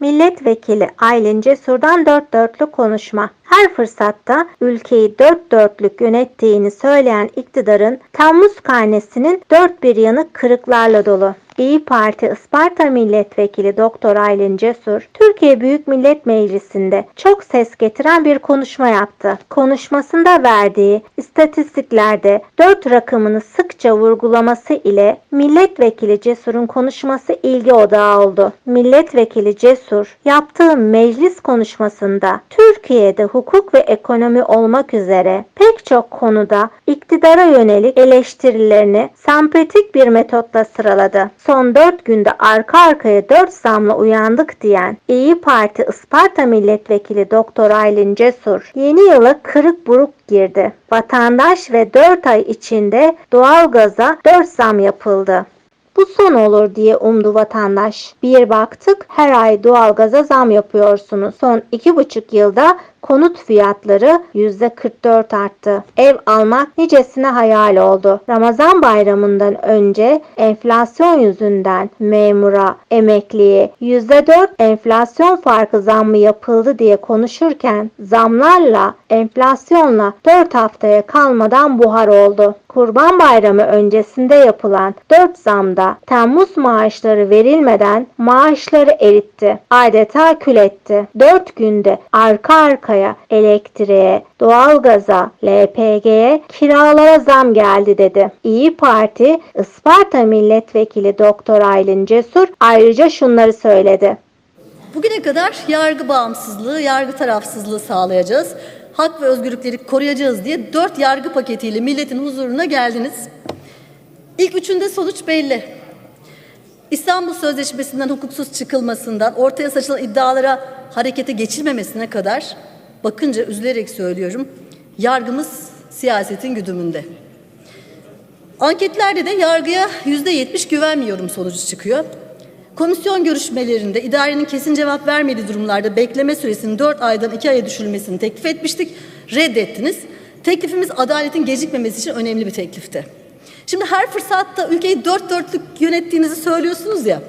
Milletvekili Aylin Cesur'dan dört dörtlük konuşma. Her fırsatta ülkeyi dört dörtlük yönettiğini söyleyen iktidarın Temmuz karnesinin dört bir yanı kırıklarla dolu. İyi Parti Isparta Milletvekili Doktor Aylin Cesur, Türkiye Büyük Millet Meclisi'nde çok ses getiren bir konuşma yaptı. Konuşmasında verdiği istatistiklerde 4 rakamını sıkça vurgulaması ile Milletvekili Cesur'un konuşması ilgi odağı oldu. Milletvekili Cesur yaptığı meclis konuşmasında Türkiye'de hukuk ve ekonomi olmak üzere pek çok konuda iktidara yönelik eleştirilerini sempatik bir metotla sıraladı. Son 4 günde arka arkaya 4 zamla uyandık diyen İyi Parti Isparta Milletvekili Doktor Aylin Cesur yeni yıla kırık buruk girdi. Vatandaş ve 4 ay içinde doğalgaza 4 zam yapıldı. Bu son olur diye umdu vatandaş. Bir baktık her ay doğalgaza zam yapıyorsunuz. Son iki buçuk yılda konut fiyatları %44 arttı. Ev almak nicesine hayal oldu. Ramazan bayramından önce enflasyon yüzünden memura, emekliye %4 enflasyon farkı zammı yapıldı diye konuşurken zamlarla enflasyonla 4 haftaya kalmadan buhar oldu. Kurban Bayramı öncesinde yapılan 4 zamda Temmuz maaşları verilmeden maaşları eritti. Adeta kül etti. 4 günde arka arkaya elektriğe, doğalgaza, LPG'ye, kiralara zam geldi dedi. İyi Parti Isparta Milletvekili Doktor Aylin Cesur ayrıca şunları söyledi. Bugüne kadar yargı bağımsızlığı, yargı tarafsızlığı sağlayacağız. Hak ve özgürlükleri koruyacağız diye dört yargı paketiyle milletin huzuruna geldiniz. İlk üçünde sonuç belli. İstanbul Sözleşmesi'nden hukuksuz çıkılmasından ortaya saçılan iddialara harekete geçilmemesine kadar bakınca üzülerek söylüyorum yargımız siyasetin güdümünde. Anketlerde de yargıya yüzde yetmiş güvenmiyorum sonucu çıkıyor. Komisyon görüşmelerinde idarenin kesin cevap vermediği durumlarda bekleme süresinin 4 aydan 2 aya düşürülmesini teklif etmiştik. Reddettiniz. Teklifimiz adaletin gecikmemesi için önemli bir teklifti. Şimdi her fırsatta ülkeyi dört dörtlük yönettiğinizi söylüyorsunuz ya.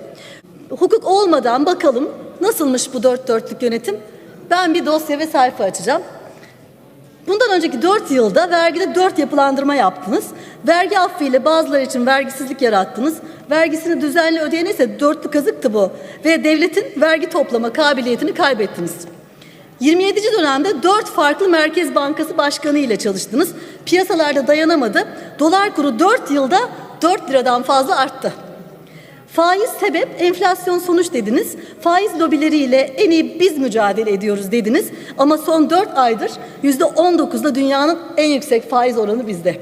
Hukuk olmadan bakalım nasılmış bu dört dörtlük yönetim? Ben bir dosya ve sayfa açacağım. Bundan önceki 4 yılda vergide 4 yapılandırma yaptınız. Vergi affı ile bazıları için vergisizlik yarattınız. Vergisini düzenli ödeyen ise dörtlü kazıktı bu. Ve devletin vergi toplama kabiliyetini kaybettiniz. 27. dönemde 4 farklı Merkez Bankası Başkanı ile çalıştınız. Piyasalarda dayanamadı. Dolar kuru 4 yılda 4 liradan fazla arttı. Faiz sebep, enflasyon sonuç dediniz. Faiz lobileriyle en iyi biz mücadele ediyoruz dediniz. Ama son 4 aydır %19'da dünyanın en yüksek faiz oranı bizde.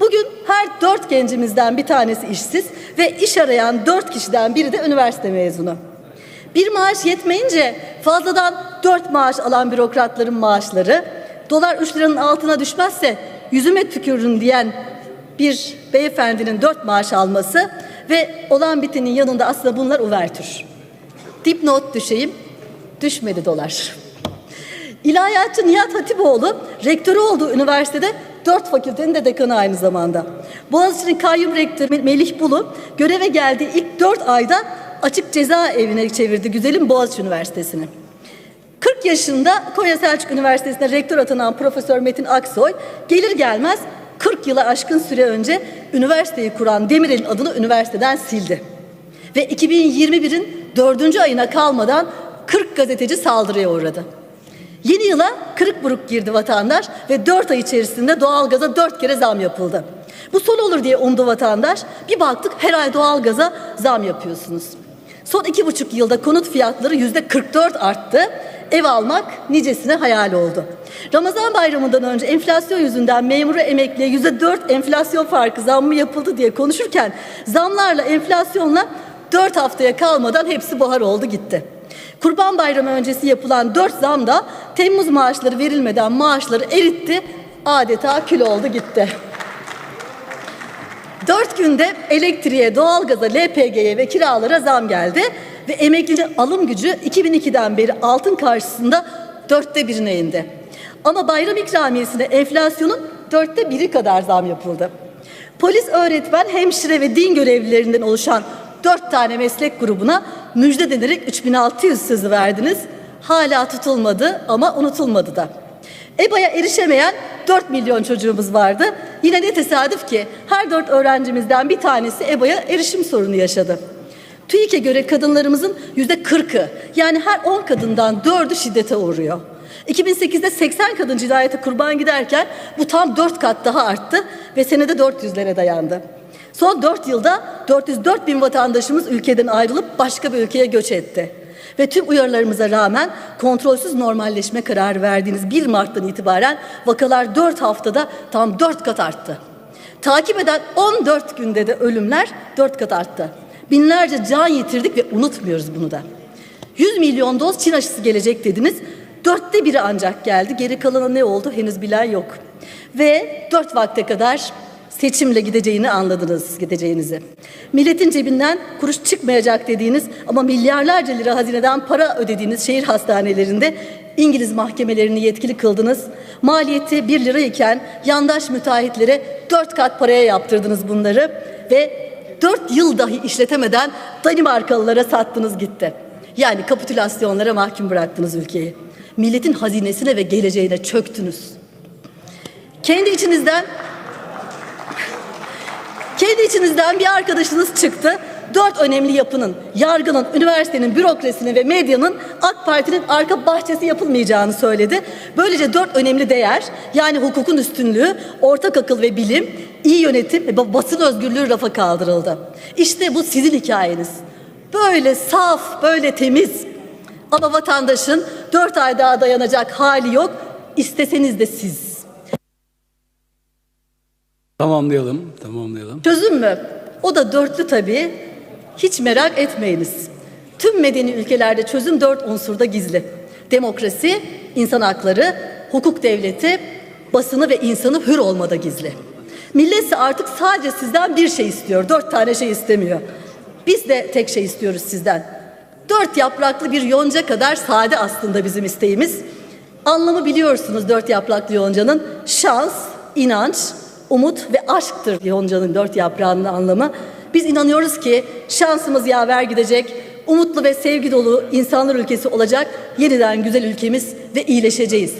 Bugün her 4 gencimizden bir tanesi işsiz ve iş arayan 4 kişiden biri de üniversite mezunu. Bir maaş yetmeyince fazladan 4 maaş alan bürokratların maaşları, dolar 3 liranın altına düşmezse yüzüme tükürürüm diyen bir beyefendinin 4 maaş alması ve olan bitenin yanında aslında bunlar uvertür. Dipnot düşeyim, düşmedi dolar. İlahiyatçı Nihat Hatipoğlu rektörü olduğu üniversitede dört fakültenin de dekanı aynı zamanda. Boğaziçi'nin kayyum rektörü Melih Bulu göreve geldiği ilk dört ayda açık ceza evine çevirdi güzelim Boğaziçi Üniversitesi'ni. 40 yaşında Konya Selçuk Üniversitesi'nde rektör atanan Profesör Metin Aksoy gelir gelmez 40 yıla aşkın süre önce üniversiteyi kuran Demirel'in adını üniversiteden sildi. Ve 2021'in dördüncü ayına kalmadan 40 gazeteci saldırıya uğradı. Yeni yıla kırık buruk girdi vatandaş ve 4 ay içerisinde doğalgaza 4 kere zam yapıldı. Bu son olur diye umdu vatandaş. Bir baktık her ay doğalgaza zam yapıyorsunuz. Son iki buçuk yılda konut fiyatları yüzde 44 arttı. Ev almak nicesine hayal oldu. Ramazan bayramından önce enflasyon yüzünden memuru emekliye yüzde 4 enflasyon farkı zammı yapıldı diye konuşurken zamlarla enflasyonla 4 haftaya kalmadan hepsi buhar oldu gitti. Kurban Bayramı öncesi yapılan 4 zam da Temmuz maaşları verilmeden maaşları eritti. Adeta kül oldu gitti. Dört günde elektriğe, doğalgaza, LPG'ye ve kiralara zam geldi. Ve emeklinin alım gücü 2002'den beri altın karşısında dörtte birine indi. Ama bayram ikramiyesine enflasyonun dörtte biri kadar zam yapıldı. Polis, öğretmen, hemşire ve din görevlilerinden oluşan dört tane meslek grubuna müjde denerek 3600 sözü verdiniz. Hala tutulmadı ama unutulmadı da. EBA'ya erişemeyen 4 milyon çocuğumuz vardı. Yine ne tesadüf ki her 4 öğrencimizden bir tanesi EBA'ya erişim sorunu yaşadı. TÜİK'e göre kadınlarımızın yüzde 40'ı yani her 10 kadından 4'ü şiddete uğruyor. 2008'de 80 kadın cinayete kurban giderken bu tam 4 kat daha arttı ve senede 400'lere dayandı. Son 4 yılda 404 bin vatandaşımız ülkeden ayrılıp başka bir ülkeye göç etti. Ve tüm uyarılarımıza rağmen kontrolsüz normalleşme kararı verdiğiniz 1 Mart'tan itibaren vakalar 4 haftada tam 4 kat arttı. Takip eden 14 günde de ölümler 4 kat arttı. Binlerce can yitirdik ve unutmuyoruz bunu da. 100 milyon doz Çin aşısı gelecek dediniz. Dörtte biri ancak geldi. Geri kalanı ne oldu henüz bilen yok. Ve dört vakte kadar seçimle gideceğini anladınız gideceğinizi. Milletin cebinden kuruş çıkmayacak dediğiniz ama milyarlarca lira hazineden para ödediğiniz şehir hastanelerinde İngiliz mahkemelerini yetkili kıldınız. Maliyeti 1 lira iken yandaş müteahhitlere 4 kat paraya yaptırdınız bunları ve 4 yıl dahi işletemeden Danimarkalılara sattınız gitti. Yani kapitülasyonlara mahkum bıraktınız ülkeyi. Milletin hazinesine ve geleceğine çöktünüz. Kendi içinizden kendi içinizden bir arkadaşınız çıktı. Dört önemli yapının, yargının, üniversitenin, bürokrasinin ve medyanın AK Parti'nin arka bahçesi yapılmayacağını söyledi. Böylece dört önemli değer yani hukukun üstünlüğü, ortak akıl ve bilim, iyi yönetim ve basın özgürlüğü rafa kaldırıldı. İşte bu sizin hikayeniz. Böyle saf, böyle temiz. Ama vatandaşın dört ay daha dayanacak hali yok. İsteseniz de siz. Tamamlayalım, tamamlayalım. Çözüm mü? O da dörtlü tabii. Hiç merak etmeyiniz. Tüm medeni ülkelerde çözüm dört unsurda gizli. Demokrasi, insan hakları, hukuk devleti, basını ve insanı hür olmada gizli. Milletse artık sadece sizden bir şey istiyor. Dört tane şey istemiyor. Biz de tek şey istiyoruz sizden. Dört yapraklı bir yonca kadar sade aslında bizim isteğimiz. Anlamı biliyorsunuz dört yapraklı yoncanın. Şans, inanç, umut ve aşktır yoncanın dört yaprağının anlamı. Biz inanıyoruz ki şansımız yaver gidecek, umutlu ve sevgi dolu insanlar ülkesi olacak, yeniden güzel ülkemiz ve iyileşeceğiz.